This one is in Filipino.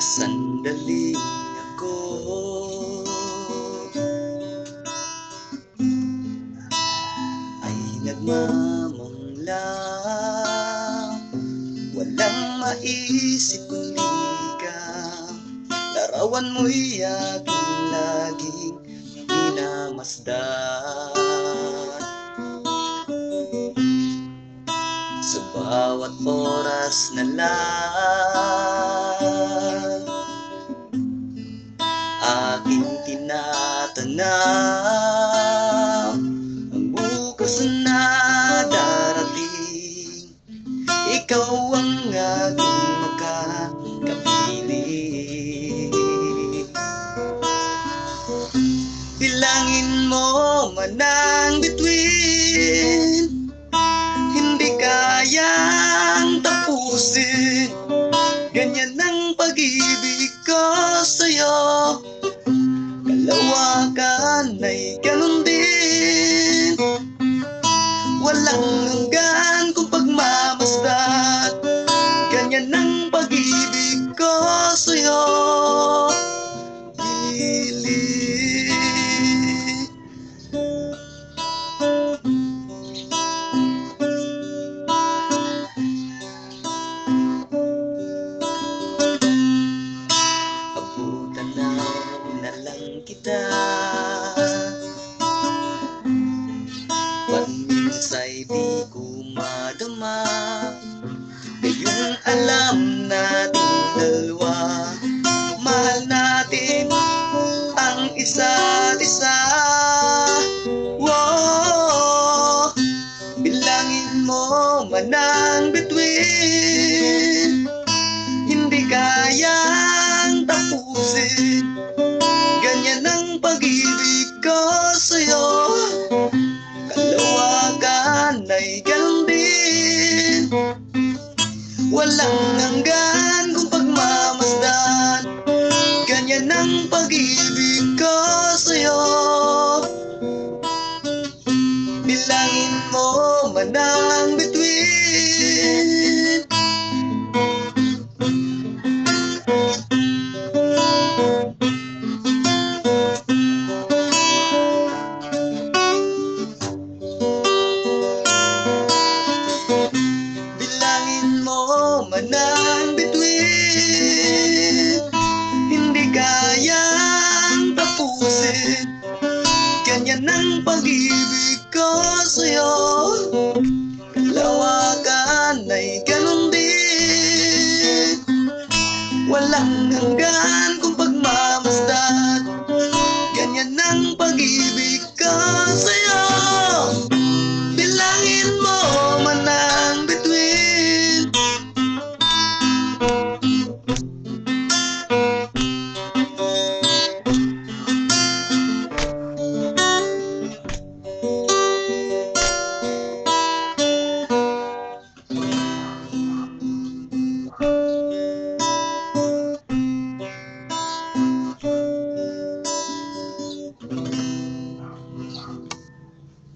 sandaling ako. Ay nagmamangla. Walang maisip kundi ikaw Larawan mo'y aking laging minamasdan Sa bawat oras na lang man bituin. Hindi kayang tapusin. Ganyan ang pag-ibig ko sa'yo. Kalawakan ay ganun din. Walang alam nating dalawa Mahal natin ang isa't isa. Wow, bilangin mo man ang bituin Hindi kayang tapusin. Ganyan ang pag-ibig ko sa'yo. Kalawakan ay ganun din Walang hanggan kung pagmamasdan. Ganyan ang pag-ibig ko sa'yo Ganyan ang